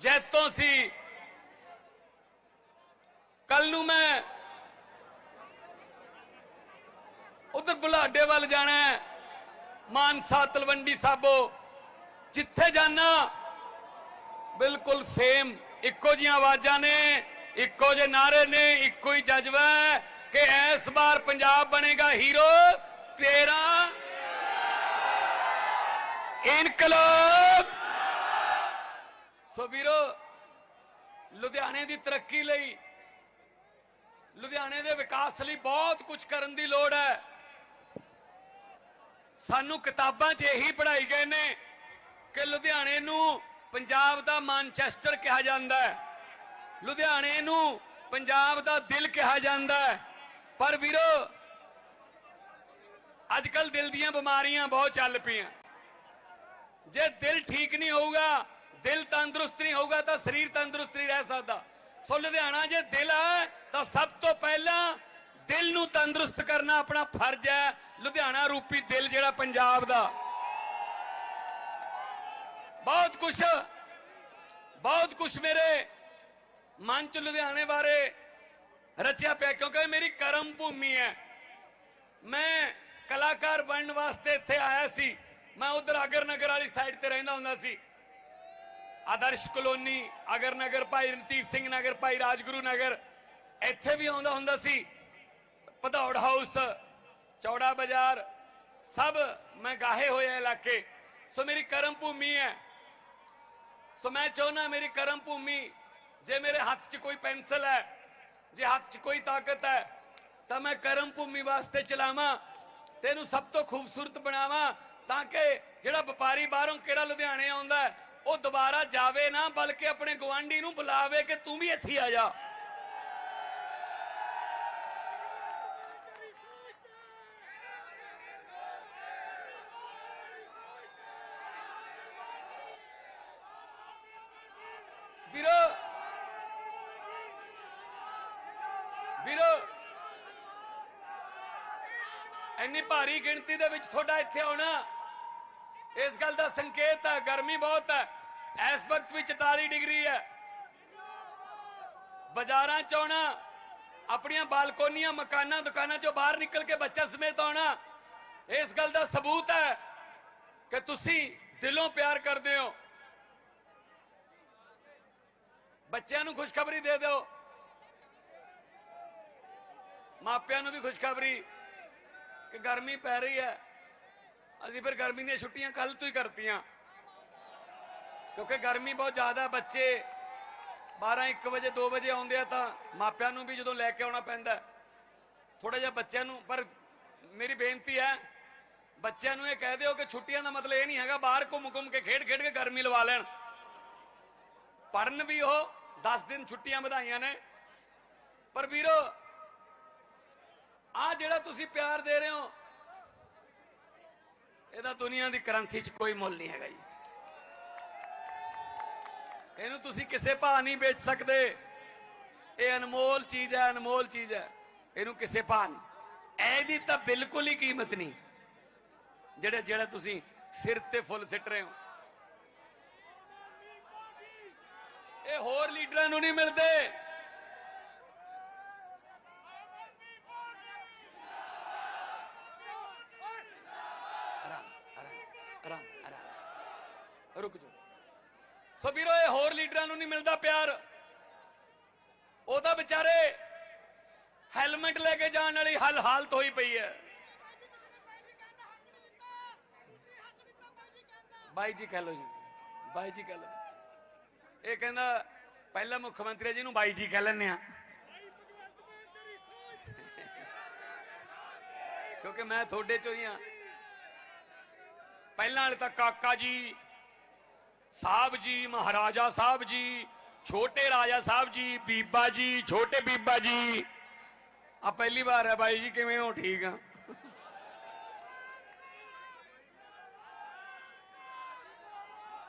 ਜੈਤੋਂ ਸੀ। ਕੱਲ ਨੂੰ ਮੈਂ ਉਧਰ ਬੁਲਾਡੇ ਵੱਲ ਜਾਣਾ ਹੈ। ਮਾਨਸਾ, ਤਲਵੰਡੀ ਸਾਬੋ, ਜਿੱਥੇ ਜਾਣਾ ਬਿਲਕੁਲ ਸੇਮ ਇੱਕੋ ਜੀਆਂ ਆਵਾਜ਼ਾਂ ਨੇ, ਇੱਕੋ ਜਿਹੇ ਨਾਰੇ ਨੇ, ਇੱਕੋ ਹੀ ਜਜ਼ਬਾ ਹੈ ਕਿ ਇਸ ਵਾਰ ਪੰਜਾਬ ਬਣੇਗਾ ਹੀਰੋ ਤੇਰਾ। ਇਨਕਲਾਬ ਸੋ ਵੀਰੋ, ਲੁਧਿਆਣੇ ਦੀ ਤਰੱਕੀ ਲਈ, ਲੁਧਿਆਣੇ ਦੇ ਵਿਕਾਸ ਲਈ ਬਹੁਤ ਕੁਝ ਕਰਨ ਦੀ ਲੋੜ ਹੈ। ਸਾਨੂੰ ਕਿਤਾਬਾਂ 'ਚ ਇਹੀ ਪੜ੍ਹਾਈ ਗਏ ਨੇ ਕਿ ਲੁਧਿਆਣੇ ਨੂੰ ਪੰਜਾਬ ਦਾ ਮਾਨਚੈਸਟਰ ਕਿਹਾ ਜਾਂਦਾ ਹੈ। ਲੁਧਿਆਣੇ ਨੂੰ ਪੰਜਾਬ ਦਾ ਦਿਲ ਕਿਹਾ ਜਾਂਦਾ ਹੈ। ਪਰ ਵੀਰੋ ਅੱਜ ਕੱਲ ਦਿਲ ਦੀਆਂ ਬਿਮਾਰੀਆਂ ਬਹੁਤ ਚੱਲ ਪਈਆਂ। ਜੇ ਦਿਲ ਠੀਕ ਨਹੀਂ ਹੋਊਗਾ ਦਿਲ ਤੰਦਰੁਸਤ ਨਹੀਂ ਹੋਊਗਾ ਤਾਂ ਸਰੀਰ ਤੰਦਰੁਸਤ ਨਹੀਂ ਰਹਿ ਸਕਦਾ। ਸੋ ਲੁਧਿਆਣਾ, ਜੇ ਦਿਲ ਹੈ, ਤਾਂ ਸਭ ਤੋਂ ਪਹਿਲਾਂ ਦਿਲ ਨੂੰ ਤੰਦਰੁਸਤ ਕਰਨਾ ਆਪਣਾ ਫਰਜ਼ ਹੈ। ਲੁਧਿਆਣਾ ਰੂਪੀ ਦਿਲ ਜਿਹੜਾ ਪੰਜਾਬ ਦਾ। ਬਹੁਤ ਕੁਝ ਬਹੁਤ ਕੁਝ ਮੇਰੇ ਮਨ ਚ ਲੁਧਿਆਣੇ ਬਾਰੇ ਰਚਿਆ ਪਿਆ, ਕਿਉਂਕਿ ਮੇਰੀ ਕਰਮ ਭੂਮੀ ਹੈ। ਮੈਂ ਕਲਾਕਾਰ ਬਣਨ ਵਾਸਤੇ ਇੱਥੇ ਆਇਆ ਸੀ। ਮੈਂ ਉਧਰ ਅਗਰ ਨਗਰ ਵਾਲੀ ਸਾਈਡ ਤੇ ਰਹਿੰਦਾ ਹੁੰਦਾ ਸੀ। ਆਦਰਸ਼ ਕਲੋਨੀ, ਅਗਰ ਨਗਰ ਭਾਈ ਰਣਜੀਤ ਸਿੰਘ ਨਗਰ, ਭਾਈ ਰਾਜਗੁਰੂ ਨਗਰ, ਇੱਥੇ ਵੀ ਆਉਂਦਾ ਹੁੰਦਾ ਸੀ। ਭਦੌੜ ਹਾਊਸ, ਚੌੜਾ ਬਾਜ਼ਾਰ, ਸਭ ਮੈਂ ਗਾਹੇ ਹੋਏ ਇਲਾਕੇ। ਸੋ ਮੇਰੀ ਕਰਮ ਭੂਮੀ ਹੈ। ਸੋ ਮੈਂ ਚਾਹੁੰਦਾ ਮੇਰੀ ਕਰਮ ਭੂਮੀ, ਜੇ ਮੇਰੇ ਹੱਥ 'ਚ ਕੋਈ ਪੈਨਸਲ ਹੈ, ਜੇ ਹੱਥ 'ਚ ਕੋਈ ਤਾਕਤ ਹੈ, ਤਾਂ ਮੈਂ ਕਰਮ ਭੂਮੀ ਵਾਸਤੇ ਚਲਾਵਾਂ ਤੇ ਇਹਨੂੰ ਸਭ ਤੋਂ ਖੂਬਸੂਰਤ ਬਣਾਵਾਂ, ਤਾਂ ਕਿ ਜਿਹੜਾ ਵਪਾਰੀ ਬਾਹਰੋਂ ਕਿਹੜਾ ਲੁਧਿਆਣੇ ਆਉਂਦਾ ਉਹ ਦੁਬਾਰਾ ਜਾਵੇ ਨਾ, ਬਲਕਿ ਆਪਣੇ ਗਵਾਂਢੀ ਨੂੰ ਬੁਲਾਵੇ ਕਿ ਤੂੰ ਵੀ ਇੱਥੇ ਆ ਜਾ। ਵੀਰੋ ਵੀਰੋ, ਇੰਨੀ ਭਾਰੀ ਗਿਣਤੀ ਦੇ ਵਿੱਚ ਤੁਹਾਡਾ ਇੱਥੇ ਆਉਣਾ, ਇਸ ਗੱਲ ਦਾ ਸੰਕੇਤ ਹੈ, ਗਰਮੀ ਬਹੁਤ ਹੈ। ਇਸ ਵਕਤ ਵੀ 44 ਡਿਗਰੀ ਹੈ। ਬਾਜ਼ਾਰਾਂ ਚ ਆਉਣਾ ਆਪਣੀਆਂ ਬਾਲਕੋਨੀਆਂ, ਮਕਾਨਾਂ, ਦੁਕਾਨਾਂ ਚੋਂ ਬਾਹਰ ਨਿਕਲ ਕੇ ਬੱਚਾ ਸਮੇਤ ਆਉਣਾ, ਇਸ ਗੱਲ ਦਾ ਸਬੂਤ ਹੈ ਕਿ ਤੁਸੀਂ ਦਿਲੋਂ ਪਿਆਰ ਕਰਦੇ ਹੋ। ਬੱਚਿਆਂ ਨੂੰ ਖੁਸ਼ਖਬਰੀ ਦੇ ਦਿਓ। ਮਾਪਿਆਂ ਨੂੰ ਵੀ ਖੁਸ਼ਖਬਰੀ ਕਿ ਗਰਮੀ ਪੈ ਰਹੀ ਹੈ। ਅਸੀਂ ਫਿਰ ਗਰਮੀ ਦੀਆਂ ਛੁੱਟੀਆਂ ਕੱਲ ਤੋਂ ਹੀ ਕਰਤੀਆਂ। ਕਿਉਂਕਿ ਗਰਮੀ ਬਹੁਤ ਜ਼ਿਆਦਾ ਬੱਚੇ। 12 1 ਵਜੇ 2 ਵਜੇ ਆਉਂਦੇ ਆ ਤਾਂ ਮਾਪਿਆਂ ਨੂੰ ਵੀ ਜਦੋਂ ਲੈ ਕੇ ਆਉਣਾ ਪੈਂਦਾ ਥੋੜਾ ਜਿਹਾ ਬੱਚਿਆਂ ਨੂੰ, ਪਰ ਮੇਰੀ ਬੇਨਤੀ ਹੈ, ਬੱਚਿਆਂ ਨੂੰ ਇਹ ਕਹਿ ਦਿਓ ਕਿ ਛੁੱਟੀਆਂ ਦਾ ਮਤਲਬ ਇਹ ਨਹੀਂ ਹੈਗਾ, ਬਾਹਰ ਘੁੰਮ ਘੁੰਮ ਕੇ ਖੇਡ ਖੇਡ ਕੇ ਗਰਮੀ ਲਵਾ ਲੈਣ। ਪੜਨ ਵੀ ਉਹ 10 ਦਿਨ ਛੁੱਟੀਆਂ ਵਧਾਈਆਂ ਨੇ। ਪਰ ਵੀਰੋ ਆ ਜਿਹੜਾ ਤੁਸੀਂ ਪਿਆਰ ਦੇ ਰਹੇ ਹੋ, ਇਹਦਾ ਦੁਨੀਆ ਦੀ ਕਰੰਸੀ 'ਚ ਕੋਈ ਮੁੱਲ ਨਹੀਂ ਹੈਗਾ ਜੀ। ਇਹਨੂੰ ਤੁਸੀਂ ਕਿਸੇ ਭਾਅ ਨਹੀਂ ਵੇਚ ਸਕਦੇ। ਇਹ ਅਨਮੋਲ ਚੀਜ਼ ਹੈ, ਅਨਮੋਲ ਚੀਜ਼ ਹੈ। ਇਹਨੂੰ ਕਿਸੇ ਭਾਅ ਨਹੀਂ। ਇਹਦੀ ਤਾਂ ਬਿਲਕੁਲ ਹੀ ਕੀਮਤ ਨਹੀਂ। ਜਿਹੜੇ, ਜਿਹੜਾ ਤੁਸੀਂ ਸਿਰ ਤੇ ਫੁੱਲ ਸਿੱਟ ਰਹੇ ਹੋ। ਇਹ ਹੋਰ ਲੀਡਰਾਂ ਨੂੰ ਨਹੀਂ ਮਿਲਦੇ। ਆਰਾਮ ਆਰਾਮ ਆਰਾਮ ਰੁਕ ਜਾਓ। ਸੋ ਵੀਰੋ, ਇਹ ਹੋਰ ਲੀਡਰਾਂ ਨੂੰ ਨਹੀਂ ਮਿਲਦਾ ਪਿਆਰ। ਉਹ ਤਾਂ ਵਿਚਾਰੇ ਹੈਲਮਟ ਲੈ ਕੇ ਜਾਣ ਵਾਲੀ ਹਲ ਹਾਲਤ ਹੋਈ ਪਈ ਹੈ। ਬਾਈ ਜੀ ਕਹਿ ਲਓ ਜੀ, ਬਾਈ ਜੀ ਕਹਿ ਲਓ। ਇਹ ਕਹਿੰਦਾ, ਪਹਿਲਾ ਮੁੱਖ ਮੰਤਰੀ ਜੀ ਨੂੰ ਬਾਈ ਜੀ ਕਹਿ ਲੈਂਦੇ ਆ। ਕਿਉਂਕਿ ਮੈਂ ਤੁਹਾਡੇ ਚੋਂ ਹੀ ਆ। ਪਹਿਲਾਂ ਵਾਲੇ ਤਾਂ ਕਾਕਾ ਜੀ ਸਾਹਿਬ ਜੀ, ਮਹਾਰਾਜਾ ਸਾਹਿਬ ਜੀ, ਛੋਟੇ ਰਾਜਾ ਸਾਹਿਬ ਜੀ, ਬੀਬਾ ਜੀ, ਛੋਟੇ ਬੀਬਾ ਜੀ। ਆ ਪਹਿਲੀ ਵਾਰ ਹੈ ਬਾਈ ਜੀ, ਕਿਵੇਂ ਹੋ? ਠੀਕ ਆ।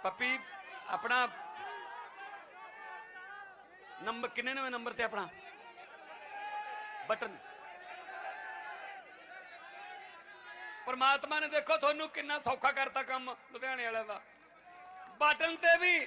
ਪੱਪੀ, ਆਪਣਾ ਨੰਬਰ ਕਿੰਨੇ ਨਵੇਂ ਨੰਬਰ ਤੇ ਆਪਣਾ? ਬਟਨ। ਪਰਮਾਤਮਾ ਨੇ ਦੇਖੋ, ਤੁਹਾਨੂੰ ਕਿੰਨਾ ਸੌਖਾ ਕਰਤਾ ਕੰਮ, ਲੁਧਿਆਣੇ ਵਾਲਿਆਂ ਦਾ। ਬਟਨ ਤੇ ਵੀ